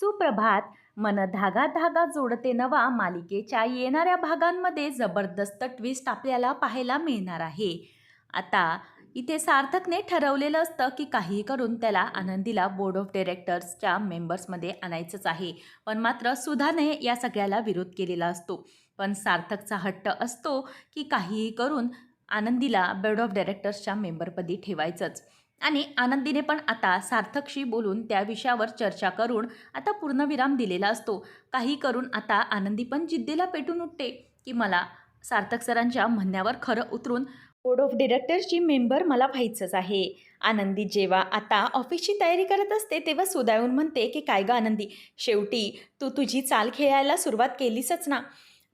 सुप्रभात. मन धागा धागा जोडते नवा मालिकेच्या येणाऱ्या भागांमध्ये जबरदस्त ट्विस्ट आपल्याला पाहायला मिळणार आहे. आता इथे सार्थकने ठरवलेलं असतं की काहीही करून त्याला आनंदीला बोर्ड ऑफ डिरेक्टर्सच्या मेंबर्समध्ये आणायचंच आहे. पण मात्र सुधाने या सगळ्याला विरोध केलेला असतो. पण सार्थकचा हट्ट असतो की काहीही करून आनंदीला बोर्ड ऑफ डिरेक्टर्सच्या मेंबरपदी ठेवायचंच. आणि आनंदीने पण आता सार्थकशी बोलून त्या विषयावर चर्चा करून आता पूर्णविराम दिलेला असतो. काही करून आता आनंदी पण जिद्दीला पेटून उठते. की मला सार्थक सरांच्या म्हणण्यावर खरं उतरून बोर्ड ऑफ डिरेक्टर्सची मेंबर मला व्हायचंच आहे. आनंदी जेव्हा आता ऑफिसची तयारी करत असते तेव्हा सुदायून म्हणते की काय गं आनंदी शेवटी तू तुझी चाल खेळायला सुरुवात केलीसच ना.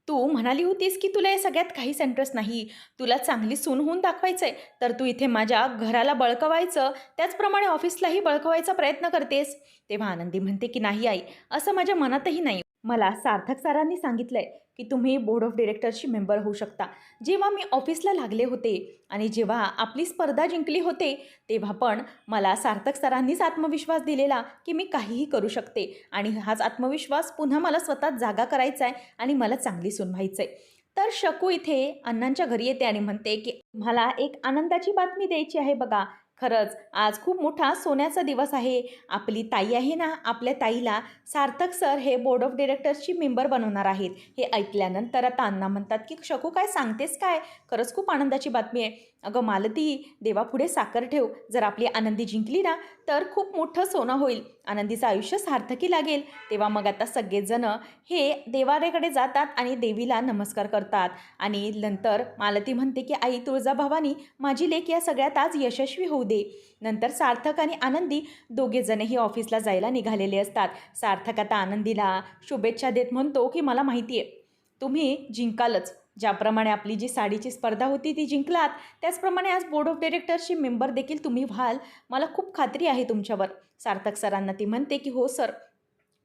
तू म्हणाली होतीस की तुला या सगळ्यात काहीच इंटरेस्ट नाही. तुला चांगली सून होऊन दाखवायचं आहे तर तू इथे माझ्या घराला बळकवायचं. त्याचप्रमाणे ऑफिसलाही बळकवायचा प्रयत्न करतेस. तेव्हा आनंदी म्हणते की नाही आई असं माझ्या मनातही नाही. मला सार्थक सरांनी सांगितलं आहे की तुम्ही बोर्ड ऑफ डिरेक्टरची मेंबर होऊ शकता. जेव्हा मी ऑफिसला लागले होते आणि जेव्हा आपली स्पर्धा जिंकली होते तेव्हा पण मला सार्थक सरांनीच आत्मविश्वास दिलेला की मी काहीही करू शकते. आणि हाच आत्मविश्वास पुन्हा मला स्वतः जागा करायचा आहे आणि मला चांगली सुनवायचं आहे तर शकू इथे अण्णांच्या घरी येते आणि म्हणते की मला एक आनंदाची बातमी द्यायची आहे बघा. खरंच आज खूप मोठा सोन्याचा दिवस आहे. आपली ताई आहे ना आपल्या ताईला सार्थक सर हे बोर्ड ऑफ डिरेक्टर्सची मेंबर बनवणार आहेत. हे ऐकल्यानंतर आता अण्णा म्हणतात की शकू काय सांगतेस काय? खरंच खूप आनंदाची बातमी आहे. अगं मालती देवापुढे साखर ठेव. जर आपली आनंदी जिंकली ना तर खूप मोठं सोनं होईल. आनंदीचं आयुष्य सार्थकी लागेल. तेव्हा मग आता सगळेजणं हे देवारेकडे जातात आणि देवीला नमस्कार करतात. आणि नंतर मालती म्हणते की आई तुळजाभवानी माझी लेख या सगळ्यात आज यशस्वी होऊ दे. नंतर सार्थक आणि आनंदी दोघेजणही ऑफिसला जायला निघालेले असतात. सार्थक आता आनंदीला शुभेच्छा देत म्हणतो की मला माहिती आहे तुम्ही जिंकालच. ज्याप्रमाणे आपली जी साडीची स्पर्धा होती ती जिंकलात त्याचप्रमाणे आज बोर्ड ऑफ डिरेक्टर्सची मेंबर देखील तुम्ही व्हाल. मला खूप खात्री आहे तुमच्यावर. सार्थक सरांना ती म्हणते की हो सर.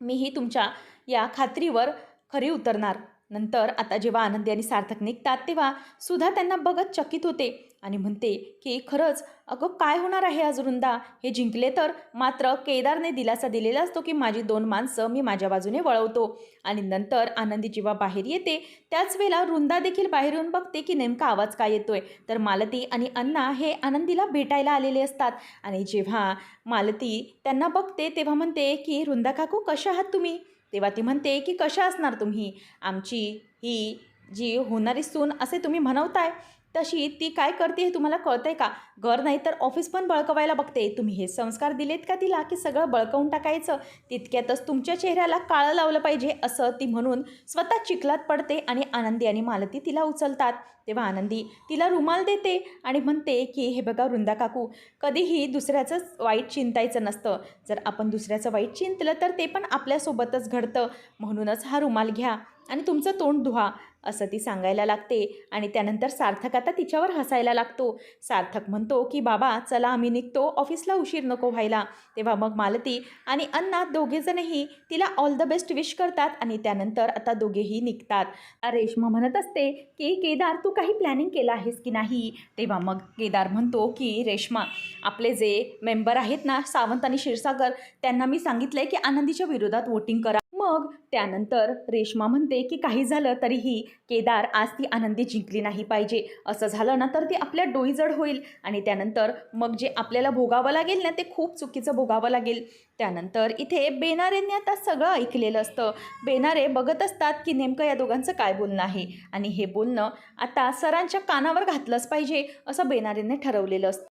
मीही तुमच्या या खात्रीवर खरी उतरणार. नंतर आता जेव्हा आनंदी आणि सार्थक निघतात तेव्हा सुद्धा त्यांना बघत चकित होते आणि म्हणते की खरंच अगं काय होणार आहे आज वृंदा? हे जिंकले तर मात्र केदारने दिलासा दिलेला असतो की माझी दोन माणसं मी माझ्या बाजूने वळवतो. आणि नंतर आनंदी जेव्हा बाहेर येते त्याच वेळेला वृंदा देखील बाहेर येऊन बघते की नेमका आवाज काय येतोय. तर मालती आणि अण्णा हे आनंदीला भेटायला आलेले असतात आणि जेव्हा मालती त्यांना बघते तेव्हा म्हणते की वृंदा काकू कशा आहात तुम्ही? तेव्हा ती म्हणते की कशा असणार तुम्ही? आमची ही जी होणारी सून असे तुम्ही म्हणवताय. तशी ती काय करते हे तुम्हाला कळतंय का? घर नाही तर ऑफिस पण बळकवायला बघते. तुम्ही हे संस्कार दिलेत का तिला की सगळं बळकवून टाकायचं? तितक्यातच तुमच्या चेहऱ्याला काळं लावलं पाहिजे असं ती म्हणून स्वतः चिखलात पडते आणि आनंदी आणि मालती तिला उचलतात. तेव्हा आनंदी तिला रुमाल देते आणि म्हणते की हे बघा वृंदा काकू कधीही दुसऱ्याचंच वाईट चिंतायचं नसतं. जर आपण दुसऱ्याचं वाईट चिंतलं तर ते पण आपल्यासोबतच घडतं. म्हणूनच हा रुमाल घ्या आणि तुमचं तोंड धुवा. असं ती सांगायला लागते आणि त्यानंतर सार्थक आता तिच्यावर हसायला लागतो. सार्थक म्हणतो की बाबा चला आम्ही निघतो. ऑफिसला उशीर नको व्हायला. तेव्हा मग मालती आणि अण्णा दोघेजणही तिला ऑल द बेस्ट विश करतात आणि त्यानंतर आता दोघेही निघतात. रेश्मा म्हणत असते की केदार तू काही प्लॅनिंग केलं आहेस की नाही? तेव्हा मग केदार म्हणतो की रेश्मा आपले जे मेंबर आहेत ना सावंत आणि क्षीरसागर त्यांना मी सांगितलं आहे की आनंदीच्या विरोधात वोटिंग करा. मग त्यानंतर रेश्मा म्हणते की काही झालं तरीही केदार आज ती आनंदी जिंकली नाही पाहिजे. असं झालं ना तर ती आपल्या डोईजड होईल. आणि त्यानंतर मग जे आपल्याला भोगावं लागेल ना ते खूप चुकीचं भोगावं लागेल. त्यानंतर इथे बेनारेंनी आता सगळं ऐकलेलं असतं. बेनारे बघत असतात की नेमकं या दोघांचं काय बोलणं आहे. आणि हे बोलणं आता सरांच्या कानावर घातलंच पाहिजे असं बेनारेने ठरवलेलं असतं.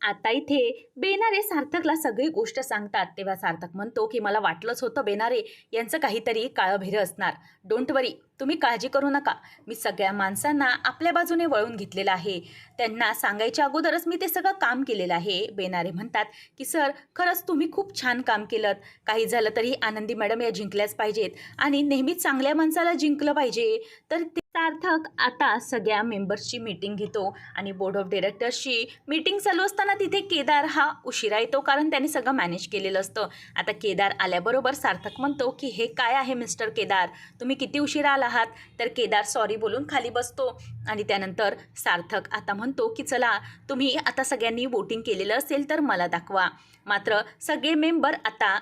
आता इथे बेनारे सार्थकला सगळी गोष्ट सांगतात. तेव्हा सार्थक म्हणतो की मला वाटलंच होतं बेनारे यांचं काहीतरी काळभैर असणार. डोंट वरी तुम्ही काळजी करू नका. मी सगळ्या माणसांना आपल्या बाजूने वळून घेतलेलं आहे. त्यांना सांगायच्या अगोदरच मी ते सगळं काम केलेलं आहे. बेनारे म्हणतात की सर खरंच तुम्ही खूप छान काम केलं काही झालं तरी आनंदी मॅडम या जिंकल्याच पाहिजेत. आणि नेहमीच चांगल्या माणसाला जिंकलं पाहिजे. तर सार्थक आता सगळ्या मेंबर्सची मीटिंग घेतो आणि बोर्ड ऑफ डिरेक्टर्सची मीटिंग चालू असताना तिथे केदार हा उशिरा येतो कारण त्याने सगळं मॅनेज केलेलं असतं. आता केदार आल्याबरोबर सार्थक म्हणतो की हे काय आहे मिस्टर केदार? तुम्ही किती उशिरा आला आहात? तर केदार सॉरी बोलून खाली बसतो आणि त्यानंतर सार्थक आता म्हणतो की चला तुम्ही आता सगळ्यांनी वोटिंग केलेलं असेल तर मला दाखवा. मात्र सगळे मेंबर आता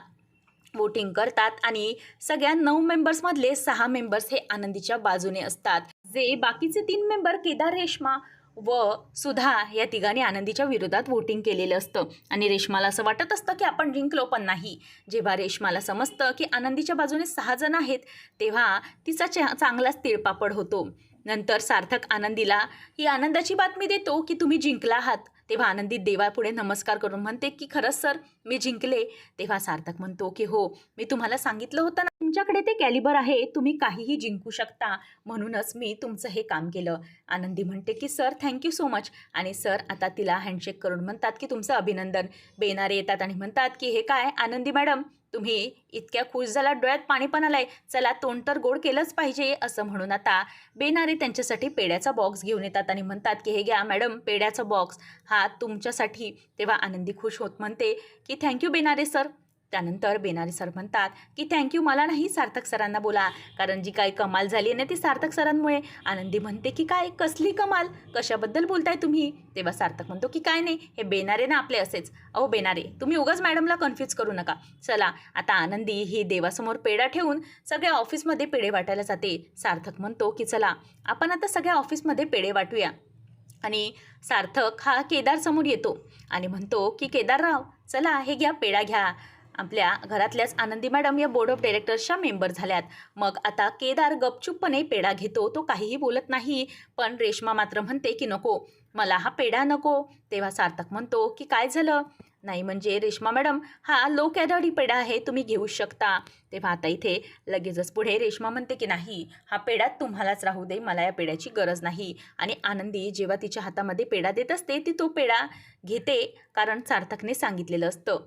वोटिंग करतात आणि सगळ्या नऊ मेंबर्समधले सहा मेंबर्स हे आनंदीच्या बाजूने असतात. जे बाकीचे तीन मेंबर केदार रेश्मा व सुधा या तिघांनी आनंदीच्या विरोधात वोटिंग केलेलं असतं. आणि रेश्माला असं वाटत असतं की आपण जिंकलो पण नाही. जेव्हा रेश्माला समजतं की आनंदीच्या बाजूने सहा जण आहेत तेव्हा तिचा चांगलाच तिळपापड होतो. नंतर सार्थक आनंदीला ही आनंदाची बातमी देतो की तुम्ही जिंकला आहात. तेव्हा आनंदी देवापुढे नमस्कार करून म्हणते की खरंच सर मी जिंकले. तेव्हा सार्थक म्हणतो की हो मी तुम्हाला सांगितलं होतं ना तुमच्याकडे ते कॅलिबर आहे तुम्ही काहीही जिंकू शकता. म्हणूनच मी तुमचं हे काम केलं. आनंदी म्हणते की sir thank you so much. आणि सर आता तिला हँडशेक करून म्हणतात की तुमचं अभिनंदन. बेनारे येतात आणि म्हणतात की हे काय आनंदी मॅडम तुम्ही इतक्या खुश झाला डोळ्यात पाणी पण आलंय. चला तोंड तर गोड केलंच पाहिजे असं म्हणून आता बेनारे त्यांच्यासाठी पेड्याचा बॉक्स घेऊन येतात आणि म्हणतात की हे घ्या मॅडम पेड्याचा बॉक्स हा तुमच्यासाठी. तेव्हा आनंदी खुश होत म्हणते की थँक्यू बेनारे सर त्यानंतर बेनारे सर म्हणतात की थँक्यू मला नाही सार्थक सरांना बोला. कारण जी काही कमाल झाली आहे ना ती सार्थक सरांमुळे. आनंदी म्हणते की काय? कसली कमाल? कशाबद्दल बोलताय तुम्ही? तेव्हा सार्थक म्हणतो की काय नाही. हे बेनारे ना आपले असेच. अहो बेनारे तुम्ही उगाच मॅडमला कन्फ्यूज करू नका. चला आता आनंदी ही देवासमोर पेढा ठेवून सगळ्या ऑफिसमध्ये पेढे वाटायला जाते. सार्थक म्हणतो की चला आपण आता सगळ्या ऑफिसमध्ये पेढे वाटूया. आणि सार्थक हा केदारसमोर येतो आणि म्हणतो की केदारराव चला हे घ्या पेढा घ्या. आपल्या घरातल्याच आनंदी मॅडम या बोर्ड ऑफ डायरेक्टर्सच्या मेंबर झाल्यात. मग आता केदार गपचूपपणे पेढा घेतो तो काहीही बोलत नाही पण रेश्मा मात्र म्हणते की नको मला हा पेढा नको. तेव्हा सार्थक म्हणतो की काय झालं? नाही म्हणजे रेश्मा मॅडम हा लो कॅलरी पेढा आहे तुम्ही घेऊ शकता. तेव्हा आता इथे लगेचच पुढे रेश्मा म्हणते की नाही हा पेढा तुम्हालाच राहू दे मला या पेढ्याची गरज नाही. आणि आनंदी जेव्हा तिच्या हातामध्ये पेढा देत असते ती तो पेढा घेते कारण सार्थकने सांगितलेलं असतं.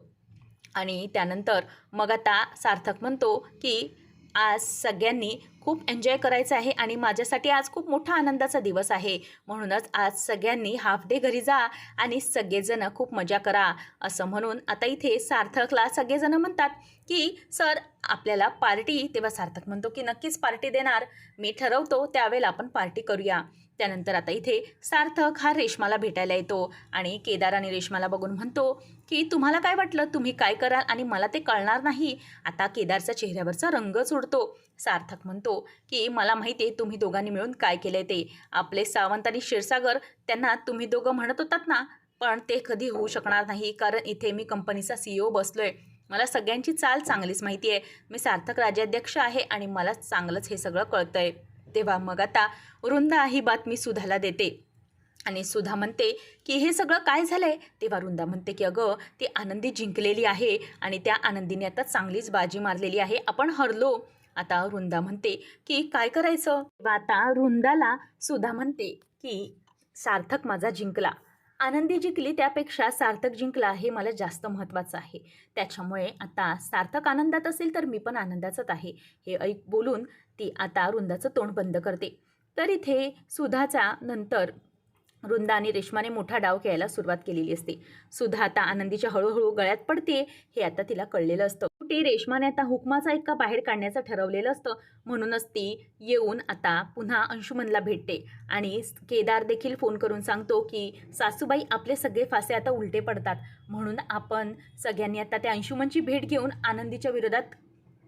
आणि त्यानंतर मग आता सार्थक म्हणतो की आज सगळ्यांनी खूप एन्जॉय करायचं आहे आणि माझ्यासाठी आज खूप मोठा आनंदाचा दिवस आहे. म्हणूनच आज सगळ्यांनी हाफ डे घरी जा आणि सगळेजणं खूप मजा करा. असं म्हणून आता इथे सार्थकला सगळेजणं म्हणतात की सर आपल्याला पार्टी तेव्हा सार्थक म्हणतो की नक्कीच पार्टी देणार. मी ठरवतो त्यावेळेला आपण पार्टी करूया. त्यानंतर आता इथे सार्थक हा रेश्माला भेटायला येतो आणि केदार आणि रेश्माला बघून म्हणतो की तुम्हाला काय वाटलं? तुम्ही काय कराल? आणि मला ते कळणार नाही. आता केदारचा चेहऱ्यावरचा रंगच उडतो सार्थक म्हणतो की मला माहिती आहे तुम्ही दोघांनी मिळून काय केलं ते. आपले सावंत आणि क्षीरसागर त्यांना तुम्ही दोघं म्हणत होतात ना पण ते कधी होऊ शकणार नाही कारण इथे मी कंपनीचा सी ओ आहे मला सगळ्यांची चाल चांगलीच माहिती आहे मी सार्थक राज्याध्यक्ष आहे आणि मला चांगलंच हे सगळं कळतं आहे तेव्हा मग आता वृंदा ही बातमी सुधाला देते. आणि सुधा म्हणते की हे सगळं काय झालं आहे तेव्हा वृंदा म्हणते की अगं ती आनंदी जिंकलेली आहे आणि त्या आनंदीने आता चांगलीच बाजी मारलेली आहे. आपण हरलो. आता वृंदा म्हणते की काय करायचं? तेव्हा आता वृंदाला सुधा म्हणते की सार्थक माझा जिंकला. आनंदी जिंकली त्यापेक्षा सार्थक जिंकला हे मला जास्त महत्त्वाचं आहे. त्याच्यामुळे आता सार्थक आनंदात असेल तर मी पण आनंदाचंच आहे. हे ऐक बोलून ती आता रुंदाचं तोंड बंद करते. तर इथे सुधाचा नंतर वृंदा आणि रेश्माने मोठा डाव खेळायला सुरुवात केलेली असते. सुधा आता आनंदीच्या हळूहळू गळ्यात पडते हे आता तिला कळलेलं असतं. शेवटी रेश्माने आता हुकमाचा इतका बाहेर काढण्याचं ठरवलेलं असतं म्हणूनच ती येऊन आता पुन्हा अंशुमनला भेटते. आणि केदार देखील फोन करून सांगतो की सासूबाई आपले सगळे फासे आता उलटे पडतात. म्हणून आपण सगळ्यांनी आता त्या अंशुमनची भेट घेऊन आनंदीच्या विरोधात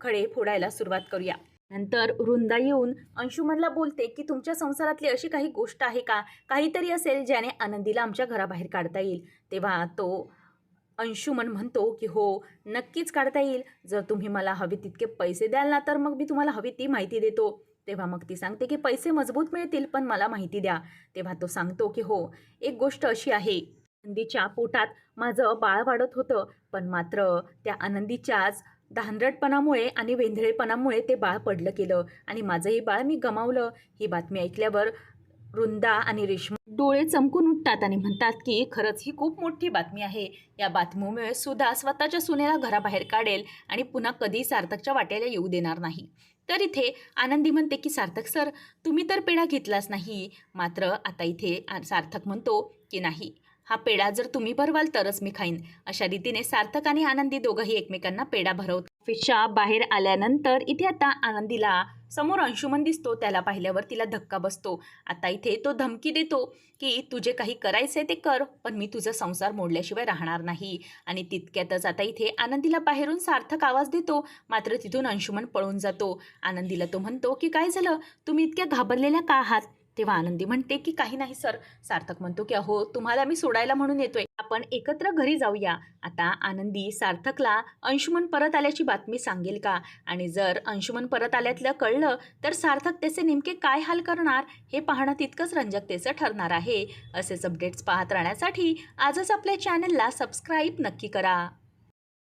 खडे फोडायला सुरुवात करूया. नंतर वृंदा येऊन अंशुमनला बोलते की तुमच्या संसारातली अशी काही गोष्ट आहे का? काहीतरी असेल ज्याने आनंदीला आमच्या घराबाहेर काढता येईल. तेव्हा तो अंशुमन म्हणतो की हो नक्कीच काढता येईल. जर तुम्ही मला हवे तितके पैसे द्याल ना तर मग मी तुम्हाला हवी ती माहिती देतो. तेव्हा मग ती सांगते की पैसे मजबूत मिळतील पण मला माहिती द्या. तेव्हा तो सांगतो की हो एक गोष्ट अशी आहे. आनंदीच्या पोटात माझं बाळ वाढत होतं पण मात्र त्या आनंदीच्याच धानरटपणामुळे आणि वेंधळेपणामुळे ते बाळ पडलं गेलं आणि माझंही बाळ मी गमावलं. ही बातमी ऐकल्यावर वृंदा आणि रेश्मा डोळे चमकून उठतात आणि म्हणतात की खरंच ही खूप मोठी बातमी आहे. या बातमीमुळे सुद्धा स्वतःच्या सुनेला घराबाहेर काढेल आणि पुन्हा कधी सार्थकच्या वाट्याला येऊ देणार नाही. तर इथे आनंदी म्हणते की सार्थक सर तुम्ही तर पेढा घेतलाच नाही. मात्र आता इथे सार्थक म्हणतो की नाही. हा पेढा जर तुम्ही भरवाल तरच मी खाईन. अशा रीतीने सार्थक आणि आनंदी दोघंही एकमेकांना पेढा भरवतात. ऑफिसच्या बाहेर आल्यानंतर इथे आता आनंदीला समोर अंशुमन दिसतो. त्याला पाहिल्यावर तिला धक्का बसतो. आता इथे तो धमकी देतो की तुझे काही करायचे ते कर पण मी तुझा संसार मोडल्याशिवाय राहणार नाही. आणि तितक्यातच आता इथे आनंदीला बाहेरून सार्थक आवाज देतो. मात्र तिथून अंशुमन पळून जातो. आनंदीला तो म्हणतो की काय झालं? तुम्ही इतक्या घाबरलेल्या का आहात? तेव्हा आनंदी म्हणते की काही नाही सर. सार्थक म्हणतो की अहो तुम्हाला मी सोडायला म्हणून येतोय. आपण एकत्र घरी जाऊया. आता आनंदी सार्थकला अंशुमन परत आल्याची बातमी सांगेल का? आणि जर अंशुमन परत आल्यातलं कळलं तर सार्थक त्याचे नेमके काय हाल करणार? हे पाहणं तितकंच रंजकतेचं ठरणार आहे. असेच अपडेट्स पाहत राहण्यासाठी आजच आपल्या चॅनलला सबस्क्राईब नक्की करा.